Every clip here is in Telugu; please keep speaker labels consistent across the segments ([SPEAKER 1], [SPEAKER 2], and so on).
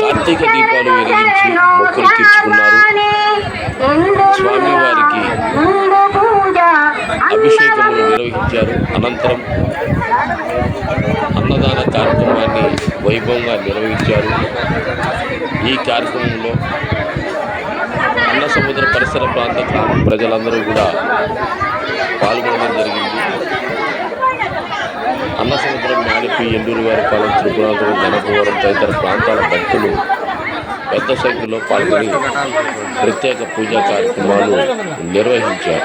[SPEAKER 1] కార్తీక దీపాలు వెలిగించి మొక్కులు తీర్చుకున్నారు. స్వామివారికి అభిషేకములు నిర్వహించారు. అనంతరం అన్నదాన కార్యక్రమాన్ని వైభవంగా నిర్వహించారు. ఈ కార్యక్రమంలో అన్న సముద్ర పరిసర ప్రాంత ప్రజలందరూ కూడా పాల్గొనడం జరిగింది. అన్న సముద్రం మాడిపి ఎండూరు వారి పాలెం త్రిపురాంతరం గణపవరం తదితర ప్రాంతాల భక్తులు పెద్ద సంఖ్యలో పాల్గొని ప్రత్యేక పూజా కార్యక్రమాలు నిర్వహించారు.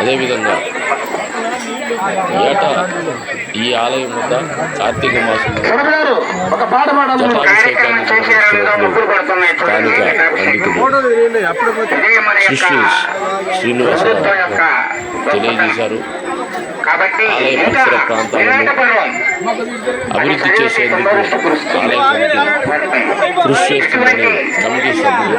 [SPEAKER 1] అదేవిధంగా ఏటా ఈ ఆలయం వద్ద కార్తీక మాసంలో జటాభిషేకాన్ని స్థానిక శ్రీనివాసరావు తెలియజేశారు.
[SPEAKER 2] ఇంకా
[SPEAKER 1] పరిసర ప్రాంతాలను అభివృద్ధి చేసేందుకు ఆలయ కమిటీ కృషి చేస్తుందని కమిటీ సభ్యులు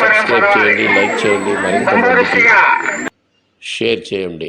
[SPEAKER 1] సబ్స్క్రైబ్ చేయండి లైక్ చేయండి మరింత షేర్ చేయండి.